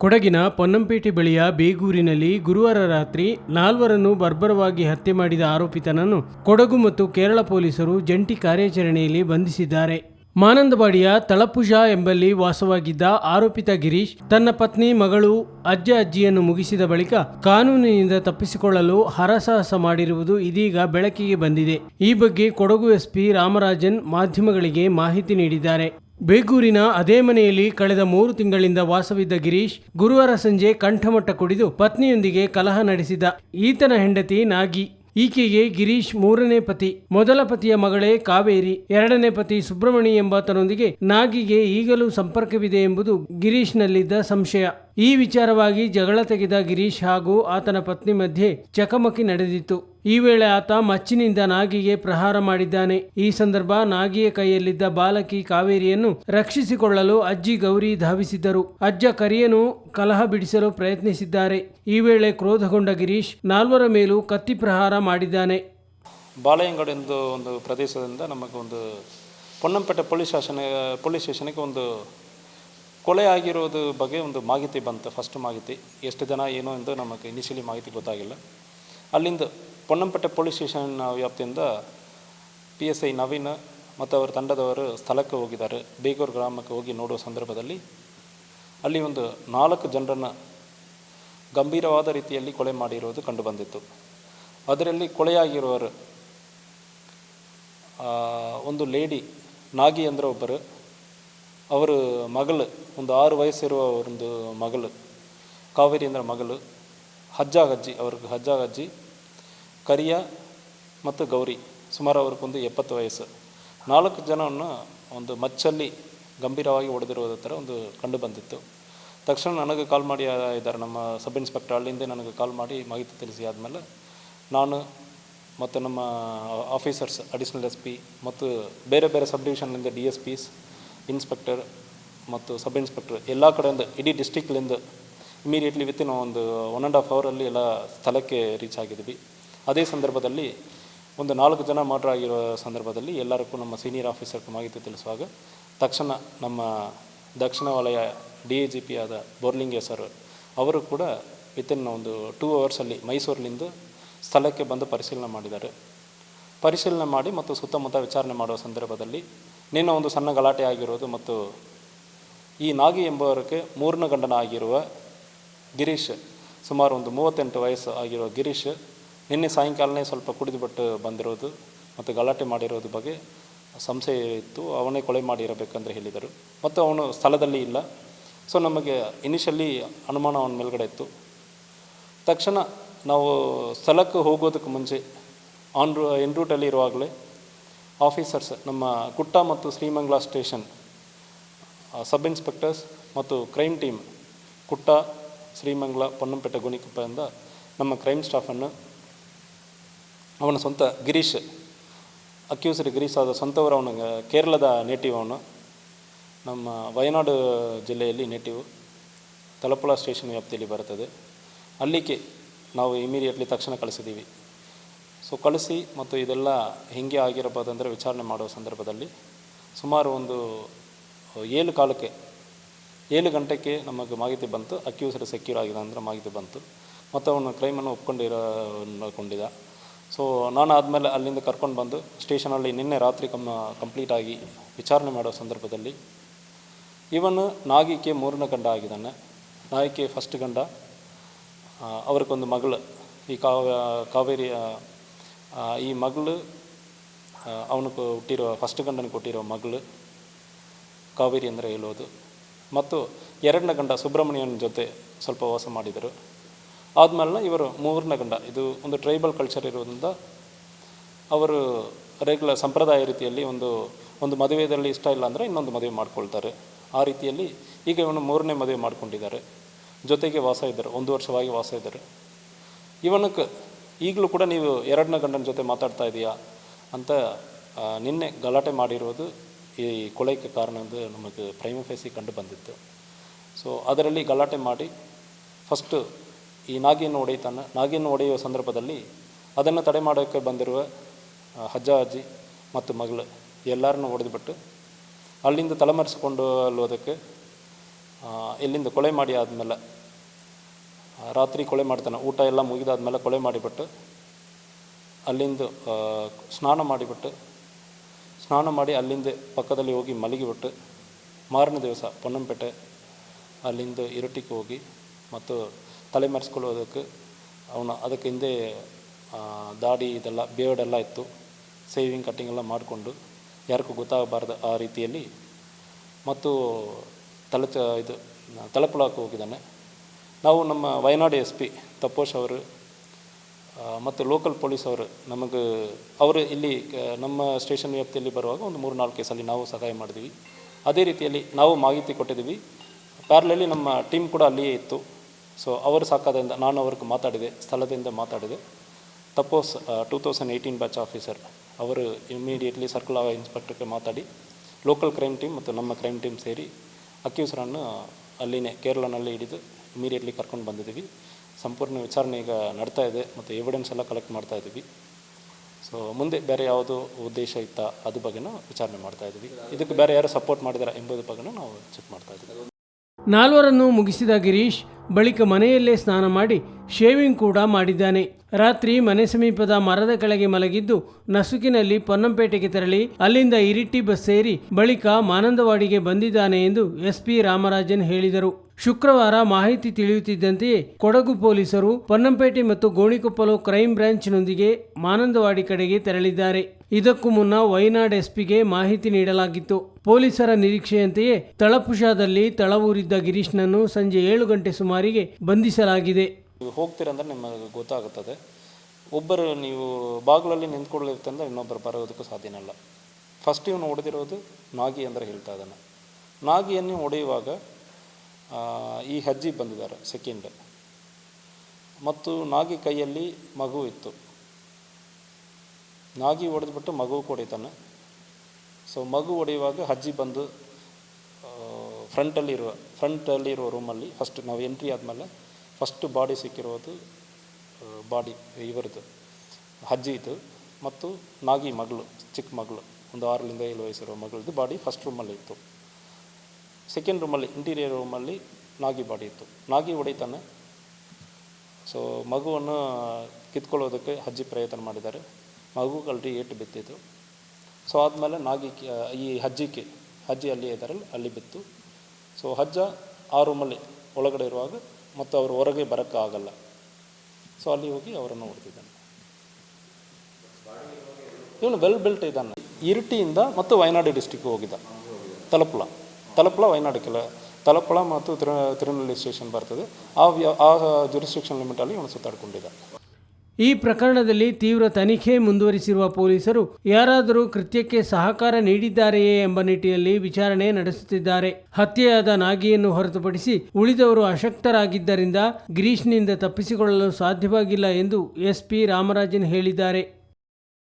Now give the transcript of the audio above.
ಕೊಡಗಿನ ಪೊನ್ನಂಪೇಟೆ ಬಳಿಯ ಬೇಗೂರಿನಲ್ಲಿ ಗುರುವಾರ ರಾತ್ರಿ ನಾಲ್ವರನ್ನು ಬರ್ಬರವಾಗಿ ಹತ್ಯೆ ಮಾಡಿದ ಆರೋಪಿತನನ್ನು ಕೊಡಗು ಮತ್ತು ಕೇರಳ ಪೊಲೀಸರು ಜಂಟಿ ಕಾರ್ಯಾಚರಣೆಯಲ್ಲಿ ಬಂಧಿಸಿದ್ದಾರೆ. ಮಾನಂದವಾಡಿಯ ತಳಪುಷಾ ಎಂಬಲ್ಲಿ ವಾಸವಾಗಿದ್ದ ಆರೋಪಿತ ಗಿರೀಶ್, ತನ್ನ ಪತ್ನಿ, ಮಗಳು, ಅಜ್ಜ ಅಜ್ಜಿಯನ್ನು ಮುಗಿಸಿದ ಬಳಿಕ ಕಾನೂನಿನಿಂದ ತಪ್ಪಿಸಿಕೊಳ್ಳಲು ಹರಸಾಹಸ ಮಾಡಿರುವುದು ಇದೀಗ ಬೆಳಕಿಗೆ ಬಂದಿದೆ. ಈ ಬಗ್ಗೆ ಕೊಡಗು ಎಸ್ಪಿ ರಾಮರಾಜನ್ ಮಾಧ್ಯಮಗಳಿಗೆ ಮಾಹಿತಿ ನೀಡಿದ್ದಾರೆ. ಬೇಗೂರಿನ ಅದೇ ಮನೆಯಲ್ಲಿ ಕಳೆದ ಮೂರು ತಿಂಗಳಿಂದ ವಾಸವಿದ್ದ ಗಿರೀಶ್ ಗುರುವಾರ ಸಂಜೆ ಕಂಠಮಟ್ಟ ಕುಡಿದು ಪತ್ನಿಯೊಂದಿಗೆ ಕಲಹ ನಡೆಸಿದ ಈತನ ಹೆಂಡತಿ ನಾಗಿ. ಈಕೆಗೆ ಗಿರೀಶ್ ಮೂರನೇ ಪತಿ, ಮೊದಲ ಪತಿಯ ಮಗಳೇ ಕಾವೇರಿ, ಎರಡನೇ ಪತಿ ಸುಬ್ರಹ್ಮಣಿ ಎಂಬಾತನೊಂದಿಗೆ ನಾಗಿಗೆ ಈಗಲೂ ಸಂಪರ್ಕವಿದೆ ಎಂಬುದು ಗಿರೀಶ್ನಲ್ಲಿದ್ದ ಸಂಶಯ. ಈ ವಿಚಾರವಾಗಿ ಜಗಳ ತೆಗೆದ ಗಿರೀಶ್ ಹಾಗೂ ಆತನ ಪತ್ನಿ ಮಧ್ಯೆ ಚಕಮಕಿ ನಡೆದಿತ್ತು. ಈ ವೇಳೆ ಆತ ಮಚ್ಚಿನಿಂದ ನಾಗಿಗೆ ಪ್ರಹಾರ ಮಾಡಿದ್ದಾನೆ. ಈ ಸಂದರ್ಭ ನಾಗಿಯ ಕೈಯಲ್ಲಿದ್ದ ಬಾಲಕಿ ಕಾವೇರಿಯನ್ನು ರಕ್ಷಿಸಿಕೊಳ್ಳಲು ಅಜ್ಜಿ ಗೌರಿ ಧಾವಿಸಿದ್ದರು. ಅಜ್ಜ ಕರಿಯನು ಕಲಹ ಬಿಡಿಸಲು ಪ್ರಯತ್ನಿಸಿದ್ದಾರೆ. ಈ ವೇಳೆ ಕ್ರೋಧಗೊಂಡ ಗಿರೀಶ್ ನಾಲ್ವರ ಮೇಲೂ ಕತ್ತಿ ಪ್ರಹಾರ ಮಾಡಿದ್ದಾನೆ. ಬಾಳೆಯಂಗಡಿ ಎಂದು ಒಂದು ಪ್ರದೇಶದಿಂದ ನಮಗೆ ಒಂದು ಪೊನ್ನಂಪೇಟೆ ಪೊಲೀಸ್ ಸ್ಟೇಷನ್ ಪೊಲೀಸ್ ಸ್ಟೇಷನ್ಗೆ ಒಂದು ಕೊಲೆ ಆಗಿರೋದು ಬಗ್ಗೆ ಒಂದು ಮಾಹಿತಿ ಬಂತು. ಫಸ್ಟ್ ಮಾಹಿತಿ, ಎಷ್ಟು ಜನ, ಏನು ಎಂದು ನಮಗೆ ಇನಿಷಿಯಲಿ ಮಾಹಿತಿ ಗೊತ್ತಾಗಿಲ್ಲ. ಅಲ್ಲಿಂದ ಪೊನ್ನಂಪೇಟೆ ಪೊಲೀಸ್ ಸ್ಟೇಷನ್ ವ್ಯಾಪ್ತಿಯಿಂದ ಪಿ ಎಸ್ ಐ ನವೀನ್ ಮತ್ತು ಅವರ ತಂಡದವರು ಸ್ಥಳಕ್ಕೆ ಹೋಗಿದ್ದಾರೆ. ಬೇಗೂರು ಗ್ರಾಮಕ್ಕೆ ಹೋಗಿ ನೋಡುವ ಸಂದರ್ಭದಲ್ಲಿ ಅಲ್ಲಿ ಒಂದು ನಾಲ್ಕು ಜನರನ್ನು ಗಂಭೀರವಾದ ರೀತಿಯಲ್ಲಿ ಕೊಲೆ ಮಾಡಿರುವುದು ಕಂಡುಬಂದಿತ್ತು. ಅದರಲ್ಲಿ ಕೊಲೆಯಾಗಿರುವವರು ಒಂದು ಲೇಡಿ ನಾಗಿ ಅಂದ್ರೆ ಒಬ್ಬರು. ಅವರ ಮಗಳು, ಒಂದು ಆರು ವಯಸ್ಸಿರುವ ಒಂದು ಮಗಳು, ಕಾವೇರಿ ಅಂದ್ರೆ ಮಗಳು. ಹಜ್ಜ ಅಜ್ಜಿ ಅವ್ರಿಗೆ ಹಜ್ಜ ಅಜ್ಜಿ ಕರಿಯ ಮತ್ತು ಗೌರಿ, ಸುಮಾರು ಅವ್ರಿಗೊಂದು ಎಪ್ಪತ್ತು ವಯಸ್ಸು. ನಾಲ್ಕು ಜನವನ್ನು ಒಂದು ಮಚ್ಚಲ್ಲಿ ಗಂಭೀರವಾಗಿ ಹೊಡೆದಿರೋದ ಥರ ಒಂದು ಕಂಡು ಬಂದಿತ್ತು. ತಕ್ಷಣ ನನಗೆ ಕಾಲ್ ಮಾಡಿ ಇದ್ದಾರೆ ನಮ್ಮ ಸಬ್ ಇನ್ಸ್ಪೆಕ್ಟರ್, ಅಲ್ಲಿಂದ ನನಗೆ ಕಾಲ್ ಮಾಡಿ ಮಾಹಿತಿ ತಿಳಿಸಿ ಆದಮೇಲೆ ನಾನು ಮತ್ತು ನಮ್ಮ ಆಫೀಸರ್ಸ್, ಅಡಿಷ್ನಲ್ ಎಸ್ ಪಿ ಮತ್ತು ಬೇರೆ ಬೇರೆ ಸಬ್ ಡಿವಿಷನ್ನಿಂದ ಡಿ ಎಸ್ ಪಿಸ್, ಇನ್ಸ್ಪೆಕ್ಟರ್ ಮತ್ತು ಸಬ್ ಇನ್ಸ್ಪೆಕ್ಟರ್ ಎಲ್ಲ ಕಡೆಯಿಂದ, ಇಡೀ ಡಿಸ್ಟಿಕ್ಲಿಂದ ಇಮಿಡಿಯೇಟ್ಲಿ ವಿತಿನ್ ಒಂದು ಒನ್ ಆ್ಯಂಡ್ ಹಾಫ್ ಅವರಲ್ಲಿ ಎಲ್ಲ ಸ್ಥಳಕ್ಕೆ ರೀಚ್ ಆಗಿದ್ವಿ. ಅದೇ ಸಂದರ್ಭದಲ್ಲಿ ಒಂದು ನಾಲ್ಕು ಜನ ಮರ್ಡರ್ ಆಗಿರೋ ಸಂದರ್ಭದಲ್ಲಿ ಎಲ್ಲರಿಗೂ ನಮ್ಮ ಸೀನಿಯರ್ ಆಫೀಸರ್ಗೆ ಮಾಹಿತಿ ತಿಳಿಸುವಾಗ ತಕ್ಷಣ ನಮ್ಮ ದಕ್ಷಿಣ ವಲಯ ಡಿ ಎ ಜಿ ಪಿ ಆದ ಬೋರ್ಲಿಂಗೆ ಸರ್ ಅವರು ಕೂಡ ವಿತಿನ್ ಒಂದು ಟೂ ಅವರ್ಸಲ್ಲಿ ಮೈಸೂರಿನಿಂದ ಸ್ಥಳಕ್ಕೆ ಬಂದು ಪರಿಶೀಲನೆ ಮಾಡಿದ್ದಾರೆ. ಪರಿಶೀಲನೆ ಮಾಡಿ ಮತ್ತು ಸುತ್ತಮುತ್ತ ವಿಚಾರಣೆ ಮಾಡುವ ಸಂದರ್ಭದಲ್ಲಿ ನಿನ್ನ ಒಂದು ಸಣ್ಣ ಗಲಾಟೆ ಆಗಿರೋದು ಮತ್ತು ಈ ನಾಗಿ ಎಂಬುವರಿಗೆ ಮೂರನೇ ಗಂಡನ ಆಗಿರುವ ಗಿರೀಶ್ ಸುಮಾರು ಒಂದು ಮೂವತ್ತೆಂಟು ವಯಸ್ಸು ಆಗಿರುವ ಗಿರೀಶ್ ನಿನ್ನೆ ಸಾಯಂಕಾಲನೇ ಸ್ವಲ್ಪ ಕುಡಿದುಬಿಟ್ಟು ಬಂದಿರೋದು ಮತ್ತು ಗಲಾಟೆ ಮಾಡಿರೋದು ಬಗ್ಗೆ ಸಂಶಯ ಇತ್ತು. ಅವನೇ ಕೊಲೆ ಮಾಡಿರಬೇಕಂದ್ರೆ ಹೇಳಿದರು. ಮತ್ತು ಅವನು ಸ್ಥಳದಲ್ಲಿ ಇಲ್ಲ. ಸೊ ನಮಗೆ ಇನಿಷಿಯಲಿ ಅನುಮಾನ ಅವನ ಮೇಲ್ಗಡೆ ಇತ್ತು. ತಕ್ಷಣ ನಾವು ಸ್ಥಳಕ್ಕೆ ಹೋಗೋದಕ್ಕೆ ಮುಂಚೆ ಆನ್ ರೂ ಎನ್ ರೂಟಲ್ಲಿ ಇರುವಾಗಲೇ ಆಫೀಸರ್ಸ್ ನಮ್ಮ ಕುಟ್ಟ ಮತ್ತು ಶ್ರೀಮಂಗ್ಲ ಸ್ಟೇಷನ್ ಸಬ್ ಇನ್ಸ್ಪೆಕ್ಟರ್ಸ್ ಮತ್ತು ಕ್ರೈಮ್ ಟೀಮ್ ಕುಟ್ಟ ಶ್ರೀಮಂಗ್ಲ, ಪೊನ್ನಂಪೇಟೆ ಗುಣಿಕೊಪ್ಪದಿಂದ ನಮ್ಮ ಕ್ರೈಮ್ ಸ್ಟಾಫನ್ನು ಅವನ ಸ್ವಂತ ಗಿರೀಶ್, ಅಕ್ಯೂಸ್ಡ್ ಗಿರೀಶ್ ಆದ ಸ್ವಂತವರು ಅವನು, ಕೇರಳದ ನೇಟಿವ್ ಅವನು. ನಮ್ಮ ವಯನಾಡು ಜಿಲ್ಲೆಯಲ್ಲಿ ನೇಟಿವ್ ತಲಪುಳ ಸ್ಟೇಷನ್ ವ್ಯಾಪ್ತಿಯಲ್ಲಿ ಬರುತ್ತದೆ. ಅಲ್ಲಿಗೆ ನಾವು ಇಮಿಡಿಯೇಟ್ಲಿ ತಕ್ಷಣ ಕಳಿಸಿದ್ದೀವಿ. ಸೊ ಕಳಿಸಿ ಮತ್ತು ಇದೆಲ್ಲ ಹೆಂಗೆ ಆಗಿರಬಹುದಂದರೆ ವಿಚಾರಣೆ ಮಾಡುವ ಸಂದರ್ಭದಲ್ಲಿ ಸುಮಾರು ಒಂದು, ಏಳು ಕಾಲಕ್ಕೆ, ಏಳು ಗಂಟೆಗೆ ನಮಗೆ ಮಾಹಿತಿ ಬಂತು. ಅಕ್ಯೂಸ್ಡ್ ಸೆಕ್ಯೂರ್ ಆಗಿದೆ ಅಂದರೆ ಮಾಹಿತಿ ಬಂತು. ಮತ್ತು ಅವನು ಕ್ರೈಮನ್ನು ಒಪ್ಕೊಂಡಿರೋ ಕೊಂಡಿದ್ದ ಸೊ ನಾನು ಆದಮೇಲೆ ಅಲ್ಲಿಂದ ಕರ್ಕೊಂಡು ಬಂದು ಸ್ಟೇಷನಲ್ಲಿ ನಿನ್ನೆ ರಾತ್ರಿ ಕಮ್ ಕಂಪ್ಲೀಟಾಗಿ ವಿಚಾರಣೆ ಮಾಡೋ ಸಂದರ್ಭದಲ್ಲಿ ಇವನು ನಾಗಿಕೆ ಮೂರನೇ ಗಂಡ ಆಗಿದ್ದಾನೆ. ನಾಯಕಿ ಫಸ್ಟ್ ಗಂಡ. ಅವ್ರಿಗೊಂದು ಮಗಳು. ಈ ಕಾವ ಕಾವೇರಿ ಈ ಮಗಳು ಅವನು ಹುಟ್ಟಿರೋ ಫಸ್ಟ್ ಗಂಡನ ಕೊಟ್ಟಿರೋ ಮಗಳು ಕಾವೇರಿ ಅಂದರೆ ಹೇಳೋದು. ಮತ್ತು ಎರಡನೇ ಗಂಡ ಸುಬ್ರಹ್ಮಣ್ಯನ ಜೊತೆ ಸ್ವಲ್ಪ ವಾಸ ಮಾಡಿದರು. ಆದಮೇಲೆ ಇವರು ಮೂರನೇ ಗಂಡ. ಇದು ಒಂದು ಟ್ರೈಬಲ್ ಕಲ್ಚರ್ ಇರೋದ್ರಿಂದ ಅವರು ರೆಗ್ಯುಲರ್ ಸಂಪ್ರದಾಯ ರೀತಿಯಲ್ಲಿ ಒಂದು ಒಂದು ಮದುವೆಯಲ್ಲಿ ಇಷ್ಟ ಇಲ್ಲ ಅಂದರೆ ಇನ್ನೊಂದು ಮದುವೆ ಮಾಡ್ಕೊಳ್ತಾರೆ. ಆ ರೀತಿಯಲ್ಲಿ ಈಗ ಇವನು ಮೂರನೇ ಮದುವೆ ಮಾಡ್ಕೊಂಡಿದ್ದಾರೆ. ಜೊತೆಗೆ ವಾಸ ಇದ್ದಾರೆ, ಒಂದು ವರ್ಷವಾಗಿ ವಾಸ ಇದ್ದಾರೆ. ಇವನಕ್ಕೆ ಈಗಲೂ ಕೂಡ ನೀವು ಎರಡನೇ ಗಂಡನ ಜೊತೆ ಮಾತಾಡ್ತಾ ಇದೆಯಾ ಅಂತ ನಿನ್ನೆ ಗಲಾಟೆ ಮಾಡಿರೋದು ಈ ಕೊಲೆಗೆ ಕಾರಣ ಎಂದು ನಮಗೆ ಪ್ರೈಮ ಫೇಸಿ ಕಂಡು ಬಂದಿತ್ತು. ಸೊ ಅದರಲ್ಲಿ ಗಲಾಟೆ ಮಾಡಿ ಫಸ್ಟು ಈ ನಾಗಿಯನ್ನು ಒಡೆಯುತ್ತಾನೆ ನಾಗಿಯನ್ನು ಒಡೆಯುವ ಸಂದರ್ಭದಲ್ಲಿ ಅದನ್ನು ತಡೆ ಮಾಡೋಕ್ಕೆ ಬಂದಿರುವ ಅಜ್ಜ, ಅಜ್ಜಿ ಮತ್ತು ಮಗಳು ಎಲ್ಲರನ್ನು ಹೊಡೆದುಬಿಟ್ಟು ಅಲ್ಲಿಂದ ತಲೆಮರೆಸಿಕೊಂಡು ಅಲ್ಲೋದಕ್ಕೆ ಇಲ್ಲಿಂದ ಕೊಲೆ ಮಾಡಿ ಆದಮೇಲೆ ರಾತ್ರಿ ಕೊಲೆ ಮಾಡ್ತಾನೆ, ಊಟ ಎಲ್ಲ ಮುಗಿದಾದ್ಮೇಲೆ ಕೊಲೆ ಮಾಡಿಬಿಟ್ಟು ಅಲ್ಲಿಂದ ಸ್ನಾನ ಮಾಡಿಬಿಟ್ಟು, ಸ್ನಾನ ಮಾಡಿ ಅಲ್ಲಿಂದ ಪಕ್ಕದಲ್ಲಿ ಹೋಗಿ ಮಲಗಿಬಿಟ್ಟು ಮಾರನೇ ದಿವಸ ಪೊನ್ನಂಪೇಟೆ ಅಲ್ಲಿಂದ ಇರಟಿಗೆ ಹೋಗಿ ಮತ್ತು ತಲೆ ಮರೆಸ್ಕೊಳ್ಳೋದಕ್ಕೆ ಅವನು ಅದಕ್ಕೆ ಹಿಂದೆ ದಾಡಿ ಇದೆಲ್ಲ ಬೇರ್ಡೆಲ್ಲ ಇತ್ತು. ಸೇವಿಂಗ್, ಕಟ್ಟಿಂಗ್ ಎಲ್ಲ ಮಾಡಿಕೊಂಡು ಯಾರಿಗೂ ಗೊತ್ತಾಗಬಾರ್ದು ಆ ರೀತಿಯಲ್ಲಿ. ಮತ್ತು ತಲೆ ಚ ಇದು, ತಲೆಪುಳಕ್ಕೆ ಹೋಗಿದ್ದಾನೆ. ನಾವು ನಮ್ಮ ವಯನಾಡು ಎಸ್ ಪಿ ತಪೋಷ್ ಅವರು ಮತ್ತು ಲೋಕಲ್ ಪೊಲೀಸ್ ಅವರು ನಮಗೆ, ಅವರು ಇಲ್ಲಿ ನಮ್ಮ ಸ್ಟೇಷನ್ ವ್ಯಾಪ್ತಿಯಲ್ಲಿ ಬರುವಾಗ ಒಂದು ಮೂರು ನಾಲ್ಕು ಕೇಸಲ್ಲಿ ನಾವು ಸಹಾಯ ಮಾಡಿದ್ವಿ. ಅದೇ ರೀತಿಯಲ್ಲಿ ನಾವು ಮಾಹಿತಿ ಕೊಟ್ಟಿದ್ದೀವಿ. ಪ್ಯಾರ್ಲಲ್ಲಿ ನಮ್ಮ ಟೀಮ್ ಕೂಡ ಅಲ್ಲಿಯೇ ಇತ್ತು. ಸೊ ಅವರು ಸಾಕಾದ್ರಿಂದ ನಾನು ಅವ್ರಿಗೆ ಮಾತಾಡಿದೆ, ಸ್ಥಳದಿಂದ ಮಾತಾಡಿದೆ. ತಪೋಸ್ two thousand eighteen batch officer ಅವರು ಇಮಿಡಿಯೇಟ್ಲಿ ಸರ್ಕಲ್ ಇನ್ಸ್ಪೆಕ್ಟರ್ಗೆ ಮಾತಾಡಿ ಲೋಕಲ್ ಕ್ರೈಮ್ ಟೀಮ್ ಮತ್ತು ನಮ್ಮ ಕ್ರೈಮ್ ಟೀಮ್ ಸೇರಿ ಅಕ್ಯೂಸರನ್ನು ಅಲ್ಲಿನೇ ಕೇರಳನಲ್ಲಿ ಹಿಡಿದು ಇಮಿಡಿಯೇಟ್ಲಿ ಕರ್ಕೊಂಡು ಬಂದಿದ್ದೀವಿ. ಸಂಪೂರ್ಣ ವಿಚಾರಣೆ ಈಗ ನಡ್ತಾ ಇದೆ ಮತ್ತು ಎವಿಡೆನ್ಸ್ ಎಲ್ಲ ಕಲೆಕ್ಟ್ ಮಾಡ್ತಾ ಇದ್ದೀವಿ. ಸೊ ಮುಂದೆ ಬೇರೆ ಯಾವುದು ಉದ್ದೇಶ ಇತ್ತ ಅದ್ರ ಬಗ್ಗೆನೂ ವಿಚಾರಣೆ ಮಾಡ್ತಾ ಇದ್ದೀವಿ. ಇದಕ್ಕೆ ಬೇರೆ ಯಾರು ಸಪೋರ್ಟ್ ಮಾಡಿದಾರೆ ಎಂಬುದ್ರ ಬಗ್ಗೆನೂ ನಾವು ಚೆಕ್ ಮಾಡ್ತಾ ಇದ್ದೀವಿ. ನಾಲ್ವರನ್ನು ಮುಗಿಸಿದ ಗಿರೀಶ್ ಬಳಿಕ ಮನೆಯಲ್ಲೇ ಸ್ನಾನ ಮಾಡಿ ಶೇವಿಂಗ್ ಕೂಡ ಮಾಡಿದ್ದಾನೆ. ರಾತ್ರಿ ಮನೆ ಸಮೀಪದ ಮರದ ಕೆಳಗೆ ಮಲಗಿದ್ದು ನಸುಕಿನಲ್ಲಿ ಪೊನ್ನಂಪೇಟೆಗೆ ತೆರಳಿ ಅಲ್ಲಿಂದ ಇರಿಟ್ಟಿ ಬಸ್ ಸೇರಿ ಬಳಿಕ ಮಾನಂದವಾಡಿಗೆ ಬಂದಿದ್ದಾನೆ ಎಂದು ಎಸ್ಪಿ ರಾಮರಾಜನ್ ಹೇಳಿದರು. ಶುಕ್ರವಾರ ಮಾಹಿತಿ ತಿಳಿಯುತ್ತಿದ್ದಂತೆಯೇ ಕೊಡಗು ಪೊಲೀಸರು ಪೊನ್ನಂಪೇಟೆ ಮತ್ತು ಗೋಣಿಕೊಪ್ಪಲು ಕ್ರೈಂ ಬ್ರಾಂಚ್ನೊಂದಿಗೆ ಮಾನಂದವಾಡಿ ಕಡೆಗೆ ತೆರಳಿದ್ದಾರೆ. ಇದಕ್ಕೂ ಮುನ್ನ ವಯನಾಡ್ ಎಸ್ಪಿಗೆ ಮಾಹಿತಿ ನೀಡಲಾಗಿತ್ತು. ಪೊಲೀಸರ ನಿರೀಕ್ಷೆಯಂತೆಯೇ ತಳಪುಷಾದಲ್ಲಿ ತಳವೂರಿದ್ದ ಗಿರೀಶ್ನನ್ನು ಸಂಜೆ ಏಳು ಗಂಟೆ ಸುಮಾರಿಗೆ ಬಂಧಿಸಲಾಗಿದೆ. ನೀವು ಹೋಗ್ತೀರಂದ್ರೆ ನಿಮಗೆ ಗೊತ್ತಾಗುತ್ತದೆ. ಒಬ್ಬರು ನೀವು ಬಾಗಿಲಲ್ಲಿ ನಿಂತ್ಕೊಳ್ಳಿರ್ತಂದ್ರೆ ಇನ್ನೊಬ್ಬರು ಬರೋದಕ್ಕೂ ಸಾಧ್ಯನಲ್ಲ ಫಸ್ಟ್ ಇವನು ಹೊಡೆದಿರೋದು ನಾಗಿ ಅಂದರೆ ಹೇಳ್ತಾ ಇದ್ದಾನೆ. ನಾಗಿಯನ್ನು ಹೊಡೆಯುವಾಗ ಈ ಹಜ್ಜಿ ಬಂದಿದ್ದಾರೆ ಸೆಕೆಂಡ್ ಮತ್ತು ನಾಗಿ ಕೈಯಲ್ಲಿ ಮಗು ಇತ್ತು. ನಾಗಿ ಹೊಡೆದ್ಬಿಟ್ಟು ಮಗು ಹೊಡಿತಾನೆ ಸೊ ಮಗು ಹೊಡೆಯುವಾಗ ಹಜ್ಜಿ ಬಂದು ಫ್ರಂಟಲ್ಲಿರುವ ಫ್ರಂಟಲ್ಲಿರುವ ರೂಮಲ್ಲಿ ಫಸ್ಟ್ ನಾವು ಎಂಟ್ರಿ ಆದಮೇಲೆ ಫಸ್ಟ್ ಬಾಡಿ ಸಿಕ್ಕಿರೋದು ಬಾಡಿ ಇವರದ್ದು ಹಜ್ಜಿದು ಮತ್ತು ನಾಗಿ ಮಗಳು, ಚಿಕ್ಕ ಮಗಳು, ಒಂದು ಆರರಿಂದ ಏಳು ವಯಸ್ಸಿರೋ ಮಗಳದ್ದು ಬಾಡಿ ಫಸ್ಟ್ ರೂಮಲ್ಲಿ ಇತ್ತು. ಸೆಕೆಂಡ್ ರೂಮಲ್ಲಿ ಇಂಟೀರಿಯರ್ ರೂಮಲ್ಲಿ ನಾಗಿ ಬಾಡಿ ಇತ್ತು. ನಾಗಿ ಹೊಡಿತಾನೆ. ಸೊ ಮಗುವನ್ನು ಕಿತ್ಕೊಳ್ಳೋದಕ್ಕೆ ಹಜ್ಜಿ ಪ್ರಯತ್ನ ಮಾಡಿದ್ದಾರೆ. ಮಗು ಅಲ್ರಿ ಏಟು ಬಿತ್ತಿತ್ತು ಸೊ ಆದಮೇಲೆ ನಾಗಿ ಈ ಹಜ್ಜಿಗೆ ಹಜ್ಜಿ ಅಲ್ಲಿ ಇದ್ದಾರಲ್ಲ, ಅಲ್ಲಿ ಬಿತ್ತು. ಸೊ ಹಜ್ಜ ಆ ರೂಮಲ್ಲಿ ಒಳಗಡೆ ಇರುವಾಗ ಮತ್ತು ಅವರು ಹೊರಗೆ ಬರೋಕ್ಕಾಗಲ್ಲ. ಸೊ ಅಲ್ಲಿ ಹೋಗಿ ಅವರನ್ನು ಹೊಡೆದಿದ್ದಾನೆ. ಇವನು ವೆಲ್ ಬೆಲ್ಟ್ ಇದ್ದಾನೆ. ಇರಿಟಿಯಿಂದ ಮತ್ತು ವಯನಾಡು ಡಿಸ್ಟಿಕ್ಗೆ ಹೋಗಿದ್ದ. ತಲಪುಳ ತಲಪುಳ ವಯನಾಡು ಕೆಲ ತಲಪುಳ ಮತ್ತು ತಿರು, ತಿರುನಳ್ಳಿ ಸ್ಟೇಷನ್ ಬರ್ತದೆ. ಆ ಆ ಜುರಿಸ್ಟ್ರಿಕ್ಷನ್ ಲಿಮಿಟಲ್ಲಿ ಇವನು ಸುತ್ತಾಡ್ಕೊಂಡಿದ್ದ. ಈ ಪ್ರಕರಣದಲ್ಲಿ ತೀವ್ರ ತನಿಖೆ ಮುಂದುವರಿಸಿರುವ ಪೊಲೀಸರು ಯಾರಾದರೂ ಕೃತ್ಯಕ್ಕೆ ಸಹಕಾರ ನೀಡಿದ್ದಾರೆಯೇ ಎಂಬ ನಿಟ್ಟಿನಲ್ಲಿ ವಿಚಾರಣೆ ನಡೆಸುತ್ತಿದ್ದಾರೆ. ಹತ್ಯೆಯಾದ ನಾಗಿಯನ್ನು ಹೊರತುಪಡಿಸಿ ಉಳಿದವರು ಅಶಕ್ತರಾಗಿದ್ದರಿಂದ ಗಿರೀಶ್ನಿಂದ ತಪ್ಪಿಸಿಕೊಳ್ಳಲು ಸಾಧ್ಯವಾಗಿಲ್ಲ ಎಂದು ಎಸ್ಪಿ ರಾಮರಾಜನ್ ಹೇಳಿದ್ದಾರೆ.